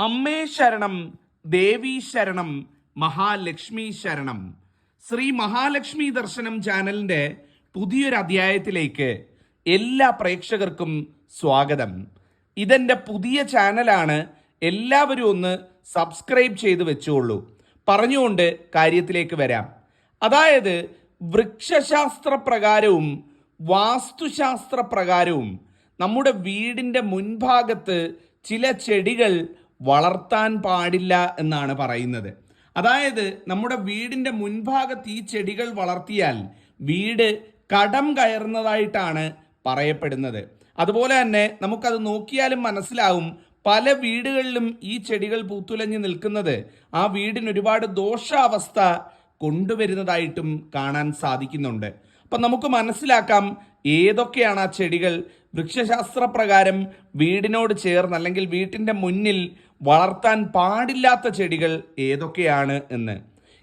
അമ്മേ ശരണം ദേവി ശരണം മഹാലക്ഷ്മി ശരണം. ശ്രീ മഹാലക്ഷ്മി ദർശനം ചാനലിന്റെ പുതിയൊരു അധ്യായത്തിലേക്ക് എല്ലാ പ്രേക്ഷകർക്കും സ്വാഗതം. ഇതെന്റെ പുതിയ ചാനലാണ് എല്ലാവരും ഒന്ന് സബ്സ്ക്രൈബ് ചെയ്ത് വെച്ചോളൂ. പറഞ്ഞുകൊണ്ട് കാര്യത്തിലേക്ക് വരാം. അതായത് വൃക്ഷശാസ്ത്ര പ്രകാരവും വാസ്തുശാസ്ത്ര പ്രകാരവും നമ്മുടെ വീടിന്റെ മുൻഭാഗത്ത് ചില ചെടികൾ വളർത്താൻ പാടില്ല എന്നാണ് പറയുന്നത്. അതായത് നമ്മുടെ വീടിന്റെ മുൻഭാഗത്ത് ഈ ചെടികൾ വളർത്തിയാൽ വീട് കടം കയറുന്നതായിട്ടാണ് പറയപ്പെടുന്നത്. അതുപോലെ തന്നെ നമുക്കത് നോക്കിയാലും മനസ്സിലാവും പല വീടുകളിലും ഈ ചെടികൾ പൂത്തുലഞ്ഞ് നിൽക്കുന്നത് ആ വീടിന് ഒരുപാട് ദോഷാവസ്ഥ കൊണ്ടുവരുന്നതായിട്ടും കാണാൻ സാധിക്കുന്നുണ്ട്. അപ്പൊ നമുക്ക് മനസ്സിലാക്കാം ഏതൊക്കെയാണ് ആ ചെടികൾ. വൃക്ഷശാസ്ത്ര പ്രകാരം വീടിനോട് ചേർന്ന് അല്ലെങ്കിൽ വീട്ടിന്റെ മുന്നിൽ വളർത്താൻ പാടില്ലാത്ത ചെടികൾ ഏതൊക്കെയാണ് എന്ന്.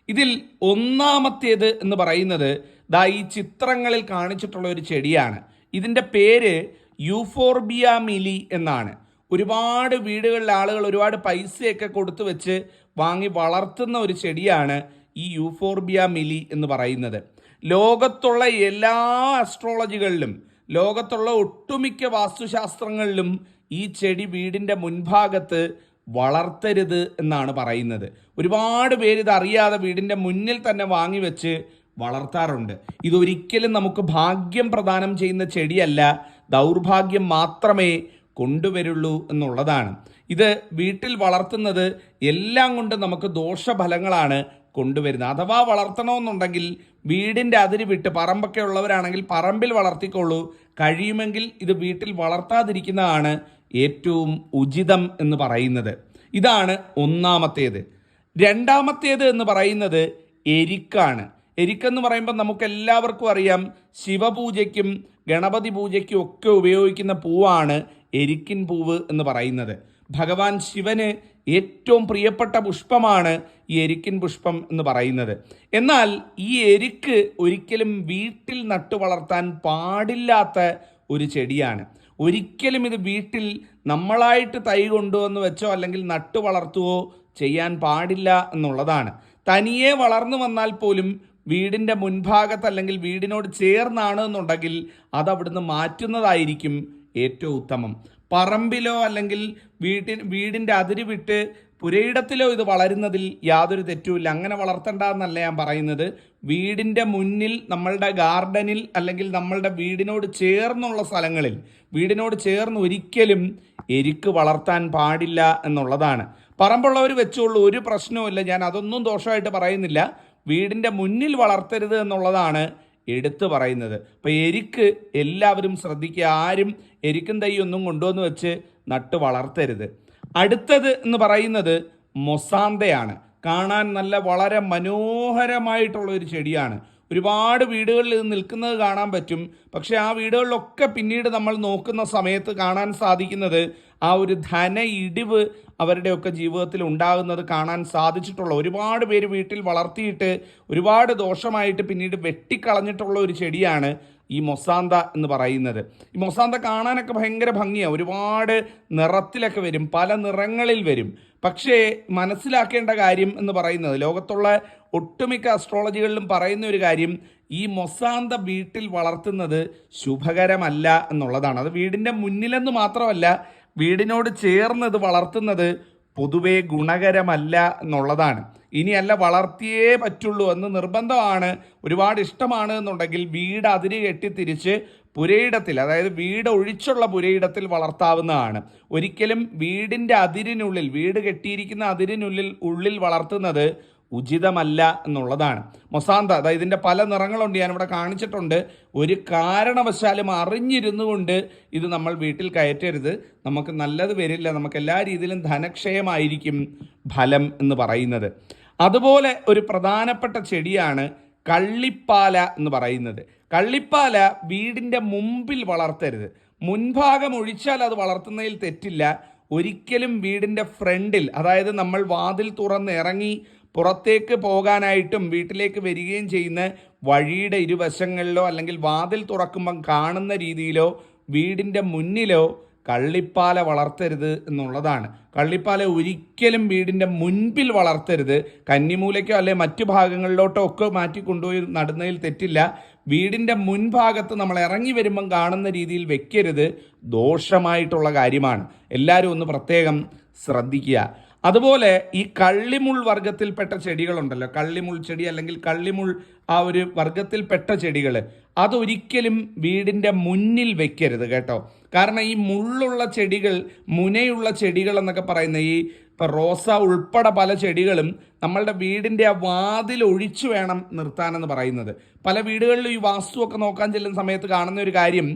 ഇതിൽ ഒന്നാമത്തേത് എന്ന് പറയുന്നത് ദാ ഈ ചിത്രങ്ങളിൽ കാണിച്ചിട്ടുള്ള ഒരു ചെടിയാണ്. ഇതിന്റെ പേര് യൂഫോർബിയ മിലി എന്നാണ്. ഒരുപാട് വീടുകളിലെ ആളുകൾ ഒരുപാട് പൈസയൊക്കെ കൊടുത്തു വെച്ച് വാങ്ങി വളർത്തുന്ന ഒരു ചെടിയാണ് ഈ യൂഫോർബിയ മിലി എന്ന് പറയുന്നത്. ലോകത്തുള്ള എല്ലാ അസ്ട്രോളജികളിലും ലോകത്തുള്ള ഒട്ടുമിക്ക വാസ്തുശാസ്ത്രങ്ങളിലും ഈ ചെടി വീടിന്റെ മുൻഭാഗത്ത് വളർത്തരുത് എന്നാണ് പറയുന്നത്. ഒരുപാട് പേര് ഇത് അറിയാതെ വീടിന്റെ മുന്നിൽ തന്നെ വാങ്ങി വെച്ച് വളർത്താറുണ്ട്. ഇതൊരിക്കലും നമുക്ക് ഭാഗ്യം പ്രദാനം ചെയ്യുന്ന ചെടിയല്ല ദൗർഭാഗ്യം മാത്രമേ കൊണ്ടുവരുള്ളൂ എന്നുള്ളതാണ്. ഇത് വീട്ടിൽ വളർത്തുന്നത് എല്ലാം കൊണ്ട് നമുക്ക് ദോഷഫലങ്ങളാണ് കൊണ്ടുവരുന്നത്. അഥവാ വളർത്തണമെന്നുണ്ടെങ്കിൽ വീടിന്റെ അതിരി വിട്ട് പറമ്പൊക്കെ ഉള്ളവരാണെങ്കിൽ പറമ്പിൽ വളർത്തിക്കോളൂ. കഴിയുമെങ്കിൽ ഇത് വീട്ടിൽ വളർത്താതിരിക്കുന്നതാണ് ഏറ്റവും ഉചിതം എന്ന് പറയുന്നത്. ഇതാണ് ഒന്നാമത്തേത്. രണ്ടാമത്തേത് എന്ന് പറയുന്നത് എരിക്കാണ്. എരിക്കെന്ന് പറയുമ്പോൾ നമുക്ക് എല്ലാവർക്കും അറിയാം ശിവപൂജയ്ക്കും ഗണപതി പൂജയ്ക്കും ഒക്കെ ഉപയോഗിക്കുന്ന പൂവാണ് എരിക്കിൻ പൂവ് എന്ന് പറയുന്നത്. ഭഗവാൻ ശിവന് ഏറ്റവും പ്രിയപ്പെട്ട പുഷ്പമാണ് ഈ എരിക്കിൻ പുഷ്പം എന്ന് പറയുന്നത്. എന്നാൽ ഈ എരിക്ക് ഒരിക്കലും വീട്ടിൽ നട്ടു വളർത്താൻ പാടില്ലാത്ത ഒരു ചെടിയാണ്. ഒരിക്കലും ഇത് വീട്ടിൽ നമ്മളായിട്ട് തൈ കൊണ്ടുവന്ന് വെച്ചോ അല്ലെങ്കിൽ നട്ടു വളർത്തുവോ ചെയ്യാൻ പാടില്ല എന്നുള്ളതാണ്. തനിയെ വളർന്നു വന്നാൽ പോലും വീടിന്റെ മുൻഭാഗത്ത് അല്ലെങ്കിൽ വീടിനോട് ചേർന്നാണ് എന്നുണ്ടെങ്കിൽ അത് മാറ്റുന്നതായിരിക്കും ഏറ്റവും ഉത്തമം. പറമ്പിലോ അല്ലെങ്കിൽ വീട്ടിൻ വീടിന്റെ അതിരി വിട്ട് പുരയിടത്തിലോ ഇത് വളരുന്നതിൽ യാതൊരു തെറ്റുമില്ല. അങ്ങനെ വളർത്തണ്ട എന്നല്ല ഞാൻ പറയുന്നത്. വീടിന്റെ മുന്നിൽ നമ്മളുടെ ഗാർഡനിൽ അല്ലെങ്കിൽ നമ്മളുടെ വീടിനോട് ചേർന്നുള്ള സ്ഥലങ്ങളിൽ വീടിനോട് ചേർന്ന് ഒരിക്കലും എരിക്ക് വളർത്താൻ പാടില്ല എന്നുള്ളതാണ്. പറമ്പുള്ളവർ വെച്ചുള്ളൂ ഒരു പ്രശ്നവുമില്ല ഞാൻ അതൊന്നും ദോഷമായിട്ട് പറയുന്നില്ല. വീടിന്റെ മുന്നിൽ വളർത്തരുത് എന്നുള്ളതാണ് എടുത്തു പറയുന്നത്. അപ്പോൾ എരിക്ക് എല്ലാവരും ശ്രദ്ധിക്കുക. ആരും എരിക്കും തൈ ഒന്നും കൊണ്ടുവന്ന് വെച്ച് നട്ട് വളർത്തരുത്. അടുത്തത് എന്ന് പറയുന്നത് മൊസാന്തയാണ്. കാണാൻ നല്ല വളരെ മനോഹരമായിട്ടുള്ള ഒരു ചെടിയാണ്. ഒരുപാട് വീടുകളിൽ ഇത് നിൽക്കുന്നത് കാണാൻ പറ്റും. പക്ഷെ ആ വീടുകളിലൊക്കെ പിന്നീട് നമ്മൾ നോക്കുന്ന സമയത്ത് കാണാൻ സാധിക്കുന്നത് ആ ഒരു ധന ഇടിവ് അവരുടെയൊക്കെ ജീവിതത്തിൽ ഉണ്ടാകുന്നത് കാണാൻ സാധിച്ചിട്ടുള്ള ഒരുപാട് പേര് വീട്ടിൽ വളർത്തിയിട്ട് ഒരുപാട് ദോഷമായിട്ട് പിന്നീട് വെട്ടിക്കളഞ്ഞിട്ടുള്ള ഒരു ചെടിയാണ് ഈ മൊസാന്ത എന്ന് പറയുന്നത്. ഈ മൊസാന്ത കാണാനൊക്കെ ഭയങ്കര ഭംഗിയാണ് ഒരുപാട് നിറത്തിലൊക്കെ വരും. പല നിറങ്ങളിൽ വരും. പക്ഷേ മനസ്സിലാക്കേണ്ട കാര്യം എന്ന് പറയുന്നത് ലോകത്തുള്ള ഒട്ടുമിക്ക അസ്ട്രോളജികളിലും പറയുന്ന ഒരു കാര്യം ഈ മൊസാന്ത വീട്ടിൽ വളർത്തുന്നത് ശുഭകരമല്ല എന്നുള്ളതാണ്. അത് വീടിന്റെ മുന്നിലെന്ന് മാത്രമല്ല വീടിനോട് ചേർന്ന് ഇത് വളർത്തുന്നത് പൊതുവേ ഗുണകരമല്ല എന്നുള്ളതാണ്. ഇനിയല്ല വളർത്തിയേ പറ്റുള്ളൂ എന്ന് നിർബന്ധമാണ് ഒരുപാട് ഇഷ്ടമാണ് എന്നുണ്ടെങ്കിൽ വീട് അതിര് കെട്ടി തിരിച്ച് പുരയിടത്തിൽ അതായത് വീട് ഒഴിച്ചുള്ള പുരയിടത്തിൽ വളർത്താവുന്നതാണ്. ഒരിക്കലും വീടിന്റെ അതിരിനുള്ളിൽ വീട് കെട്ടിയിരിക്കുന്ന അതിരിനുള്ളിൽ ഉള്ളിൽ വളർത്തുന്നത് ഉചിതമല്ല എന്നുള്ളതാണ്. മൊസാന്ത അതായത് ഇതിന്റെ പല നിറങ്ങളുണ്ട് ഞാനിവിടെ കാണിച്ചിട്ടുണ്ട്. ഒരു കാരണവശാലും അറിഞ്ഞിരുന്നു കൊണ്ട് ഇത് നമ്മൾ വീട്ടിൽ കയറ്റരുത്. നമുക്ക് നല്ലത് വരില്ല നമുക്ക് എല്ലാ രീതിയിലും ധനക്ഷയമായിരിക്കും ഫലം എന്ന് പറയുന്നത്. അതുപോലെ ഒരു പ്രധാനപ്പെട്ട ചെടിയാണ് കള്ളിപ്പാല എന്ന് പറയുന്നത്. കള്ളിപ്പാല വീടിന്റെ മുമ്പിൽ വളർത്തരുത്. മുൻഭാഗം ഒഴിച്ചാൽ അത് വളർത്തുന്നതിൽ തെറ്റില്ല. ഒരിക്കലും വീടിന്റെ ഫ്രണ്ടിൽ അതായത് നമ്മൾ വാതിൽ തുറന്ന് ഇറങ്ങി പുറത്തേക്ക് പോകാനായിട്ടും വീട്ടിലേക്ക് വരികയും ചെയ്യുന്ന വഴിയുടെ ഇരുവശങ്ങളിലോ അല്ലെങ്കിൽ വാതിൽ തുറക്കുമ്പം കാണുന്ന രീതിയിലോ വീടിന്റെ മുന്നിലോ കള്ളിപ്പാല വളർത്തരുത് എന്നുള്ളതാണ്. കള്ളിപ്പാല ഒരിക്കലും വീടിന്റെ മുൻപിൽ വളർത്തരുത്. കന്നിമൂലയ്ക്കോ അല്ലെ മറ്റു ഭാഗങ്ങളിലോട്ടോ ഒക്കെ മാറ്റി കൊണ്ടുപോയി നടുന്നതിൽ തെറ്റില്ല. വീടിന്റെ മുൻഭാഗത്ത് നമ്മൾ ഇറങ്ങി വരുമ്പം കാണുന്ന രീതിയിൽ വെക്കരുത്. ദോഷമായിട്ടുള്ള കാര്യമാണ്. എല്ലാവരും ഒന്ന് പ്രത്യേകം ശ്രദ്ധിക്കുക. അതുപോലെ ഈ കള്ളിമുൾ വർഗത്തിൽപ്പെട്ട ചെടികളുണ്ടല്ലോ. കള്ളിമുൾ ചെടി അല്ലെങ്കിൽ കള്ളിമുൾ ആ ഒരു വർഗത്തിൽപ്പെട്ട ചെടികൾ അതൊരിക്കലും വീടിന്റെ മുന്നിൽ വെക്കരുത് കേട്ടോ. കാരണം ഈ മുള്ളുള്ള ചെടികൾ മുനയുള്ള ചെടികൾ എന്നൊക്കെ പറയുന്ന ഈ ഇപ്പം റോസ ഉൾപ്പെടെ പല ചെടികളും നമ്മളുടെ വീടിന്റെ ആ വാതിൽ ഒഴിച്ചു വേണം നിർത്താനെന്ന് പറയുന്നത്. പല വീടുകളിലും ഈ വാസ്തുവൊക്കെ നോക്കാൻ ചെല്ലുന്ന സമയത്ത് കാണുന്ന ഒരു കാര്യം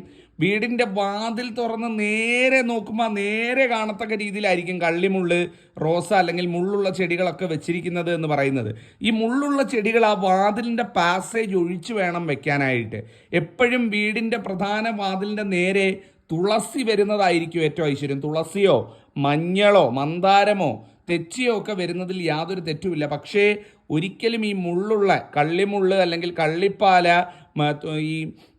വീടിന്റെ വാതിൽ തുറന്ന് നേരെ നോക്കുമ്പോൾ നേരെ കാണത്തക്ക രീതിയിലായിരിക്കും കള്ളിമുള്ള് റോസ അല്ലെങ്കിൽ മുള്ളുള്ള ചെടികളൊക്കെ വെച്ചിരിക്കുന്നത് എന്ന് പറയുന്നത്. ഈ മുള്ളുള്ള ചെടികൾ ആ വാതിലിന്റെ പാസേജ് ഒഴിച്ചു വേണം വെക്കാനായിട്ട്. എപ്പോഴും വീടിന്റെ പ്രധാന വാതിലിന്റെ നേരെ തുളസി വരുന്നതായിരിക്കും ഏറ്റവും ഐശ്വര്യം. തുളസിയോ മഞ്ഞളോ മന്ദാരമോ തെച്ചിയോ ഒക്കെ വരുന്നതിൽ യാതൊരു തെറ്റുമില്ല. പക്ഷേ ഒരിക്കലും ഈ മുള്ളുള്ള കള്ളിമുള്ള് അല്ലെങ്കിൽ കള്ളിപ്പാല ഈ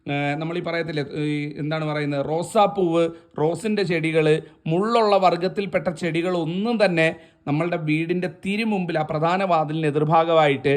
നമ്മൾ ഈ പറയത്തില്ലേ ഈ എന്താണ് പറയുന്നത് റോസാപ്പൂവ് റോസിന്റെ ചെടികൾ മുള്ളുള്ള വർഗത്തിൽപ്പെട്ട ചെടികൾ ഒന്നും തന്നെ നമ്മളുടെ വീടിന്റെ തിരുമുമ്പിൽ ആ പ്രധാന വാതിലിന് എതിർഭാഗമായിട്ട്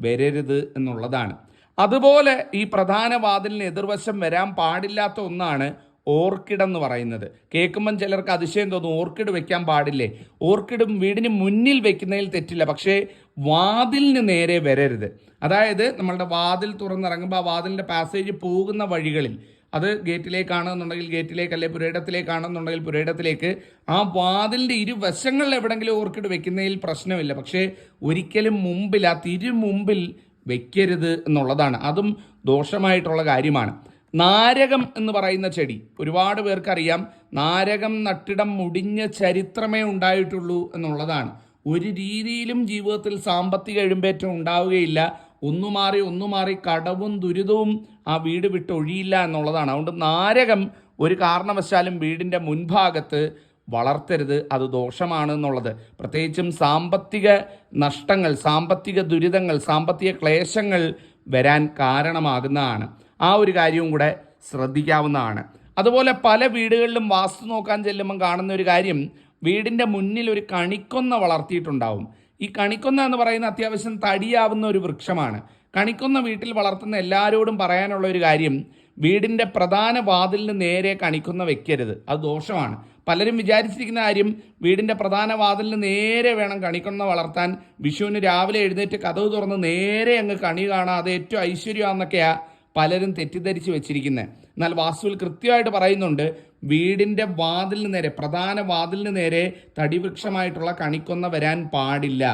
വരരുത് എന്നുള്ളതാണ്. അതുപോലെ ഈ പ്രധാന വാതിലിന് എതിർവശം വരാൻ പാടില്ലാത്ത ഒന്നാണ് ഓർക്കിഡ് എന്ന് പറയുന്നത്. കേൾക്കുമ്പം ചിലർക്ക് അതിശയം തോന്നും ഓർക്കിഡ് വെക്കാൻ പാടില്ലേ? ഓർക്കിഡും വീടിന് മുന്നിൽ വെക്കുന്നതിൽ തെറ്റില്ല പക്ഷേ വാതിലിന് നേരെ വരരുത്. അതായത് നമ്മളുടെ വാതിൽ തുറന്നിറങ്ങുമ്പോൾ ആ വാതിലിന്റെ പാസേജ് പോകുന്ന വഴികളിൽ അത് ഗേറ്റിലേക്കാണെന്നുണ്ടെങ്കിൽ ഗേറ്റിലേക്ക് അല്ലെ പുരയിടത്തിലേക്കാണെന്നുണ്ടെങ്കിൽ പുരയിടത്തിലേക്ക് ആ വാതിലിന്റെ ഇരുവശങ്ങളിൽ എവിടെങ്കിലും ഓർക്കിഡ് വെക്കുന്നതിൽ പ്രശ്നമില്ല. പക്ഷേ ഒരിക്കലും മുമ്പിൽ ആ തിരുമുമ്പിൽ വെക്കരുത് എന്നുള്ളതാണ്. അതും ദോഷമായിട്ടുള്ള കാര്യമാണ്. നാരകം എന്ന് പറയുന്ന ചെടി. ഒരുപാട് പേർക്കറിയാം നാരകം നട്ടിടം മുടിഞ്ഞ ചരിത്രമേ ഉണ്ടായിട്ടുള്ളൂ എന്നുള്ളതാണ്. ഒരു രീതിയിലും ജീവിതത്തിൽ സാമ്പത്തിക എഴുമ്പേറ്റം ഉണ്ടാവുകയില്ല. ഒന്നു മാറി ഒന്നു മാറി കടവും ദുരിതവും ആ വീട് വിട്ട് ഒഴിയില്ല എന്നുള്ളതാണ്. അതുകൊണ്ട് നാരകം ഒരു കാരണവശാലും വീടിന്റെ മുൻഭാഗത്ത് വളർത്തരുത് അത് ദോഷമാണ് എന്നുള്ളത്. പ്രത്യേകിച്ചും സാമ്പത്തിക നഷ്ടങ്ങൾ സാമ്പത്തിക ദുരിതങ്ങൾ സാമ്പത്തിക ക്ലേശങ്ങൾ വരാൻ കാരണമാകുന്നതാണ്. ആ ഒരു കാര്യവും കൂടെ ശ്രദ്ധിക്കാവുന്നതാണ്. അതുപോലെ പല വീടുകളിലും വാസ്തു നോക്കാൻ ചെല്ലുമ്പം കാണുന്ന ഒരു കാര്യം വീടിന്റെ മുന്നിൽ ഒരു കണിക്കൊന്ന വളർത്തിയിട്ടുണ്ടാവും. ഈ കണിക്കൊന്ന എന്ന് പറയുന്ന അത്യാവശ്യം തടിയാവുന്ന ഒരു വൃക്ഷമാണ്. കണിക്കൊന്ന വീട്ടിൽ വളർത്തുന്ന എല്ലാവരോടും പറയാനുള്ള ഒരു കാര്യം വീടിന്റെ പ്രധാന വാതിലിന് നേരെ കണിക്കൊന്ന വെക്കരുത്. അത് ദോഷമാണ്. പലരും വിചാരിച്ചിരിക്കുന്ന കാര്യം വീടിന്റെ പ്രധാന വാതിലിന് നേരെ വേണം കണിക്കൊന്ന വളർത്താൻ. വിഷുവിന് രാവിലെ എഴുന്നേറ്റ് കഥവ് തുറന്ന് നേരെ അങ്ങ് കണി കാണാം. അത് ഏറ്റവും ഐശ്വര്യമാണെന്നൊക്കെയാ പലരും തെറ്റിദ്ധരിച്ച് വെച്ചിരിക്കുന്നത് എന്നാൽ വാസ്തുവിൽ കൃത്യമായിട്ട് പറയുന്നുണ്ട് വീടിന്റെ വാതിലിന് നേരെ പ്രധാന വാതിലിന് നേരെ തടിവൃക്ഷമായിട്ടുള്ള കണിക്കൊന്ന വരാൻ പാടില്ല.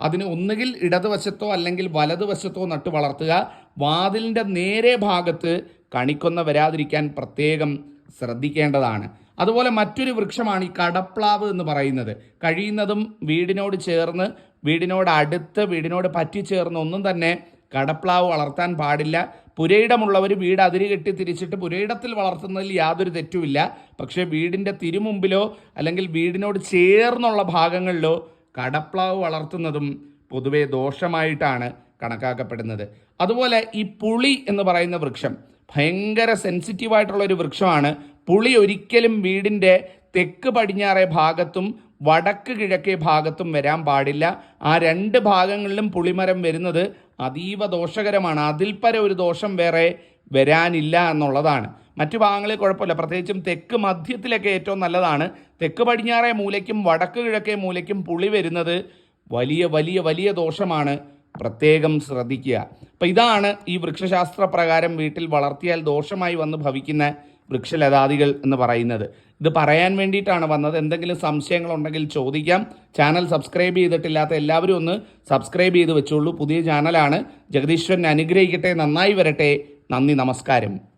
അതിന് ഒന്നുകിൽ ഇടതുവശത്തോ അല്ലെങ്കിൽ വലതുവശത്തോ നട്ട് വളർത്തുക. വാതിലിന്റെ നേരെ ഭാഗത്ത് കണിക്കൊന്ന വരാതിരിക്കാൻ പ്രത്യേകം ശ്രദ്ധിക്കേണ്ടതാണ്. അതുപോലെ മറ്റൊരു വൃക്ഷമാണ് ഈ കടപ്ലാവ് എന്ന് പറയുന്നത്. കഴിയുന്നതും വീടിനോട് ചേർന്ന് വീടിനോട് അടുത്ത് വീടിനോട് പറ്റിച്ചേർന്ന് ഒന്നും തന്നെ കടപ്ലാവ് വളർത്താൻ പാടില്ല. പുരയിടമുള്ളവർ വീട് അതിര് കെട്ടി തിരിച്ചിട്ട് പുരയിടത്തിൽ വളർത്തുന്നതിൽ യാതൊരു തെറ്റുമില്ല. പക്ഷേ വീടിന്റെ തിരുമുമ്പിലോ അല്ലെങ്കിൽ വീടിനോട് ചേർന്നുള്ള ഭാഗങ്ങളിലോ കടപ്ലാവ് വളർത്തുന്നതും പൊതുവെ ദോഷമായിട്ടാണ് കണക്കാക്കപ്പെടുന്നത്. അതുപോലെ ഈ പുളി എന്ന് പറയുന്ന വൃക്ഷം ഭയങ്കര സെൻസിറ്റീവായിട്ടുള്ള ഒരു വൃക്ഷമാണ്. പുളി ഒരിക്കലും വീടിന്റെ തെക്ക് പടിഞ്ഞാറേ ഭാഗത്തും വടക്ക് കിഴക്കേ ഭാഗത്തും വരാൻ പാടില്ല. ആ രണ്ട് ഭാഗങ്ങളിലും പുളിമരം വരുന്നത് അതീവ ദോഷകരമാണ്. അതിൽ പര ഒരു ദോഷം വേറെ വരാനില്ല എന്നുള്ളതാണ്. മറ്റു ഭാഗങ്ങളിൽ കുഴപ്പമില്ല. പ്രത്യേകിച്ചും തെക്ക് മധ്യത്തിലൊക്കെ ഏറ്റവും നല്ലതാണ്. തെക്ക് പടിഞ്ഞാറേ മൂലയ്ക്കും വടക്ക് കിഴക്കേ മൂലയ്ക്കും പുളി വരുന്നത് വലിയ വലിയ വലിയ ദോഷമാണ്. പ്രത്യേകം ശ്രദ്ധിക്കുക. അപ്പം ഇതാണ് ഈ വൃക്ഷശാസ്ത്ര പ്രകാരം വീട്ടിൽ വളർത്തിയാൽ ദോഷമായി വന്ന് ഭവിക്കുന്ന വൃക്ഷലതാദികൾ എന്ന് പറയുന്നത്. ഇത് പറയാൻ വേണ്ടിയിട്ടാണ് വന്നത്. എന്തെങ്കിലും സംശയങ്ങളുണ്ടെങ്കിൽ ചോദിക്കാം. ചാനൽ സബ്സ്ക്രൈബ് ചെയ്തിട്ടില്ലാത്ത എല്ലാവരും ഒന്ന് സബ്സ്ക്രൈബ് ചെയ്ത് വെച്ചോളൂ. പുതിയ ചാനലാണ്. ജഗദീശ്വരൻ അനുഗ്രഹിക്കട്ടെ. നന്നായി വരട്ടെ. നന്ദി നമസ്കാരം.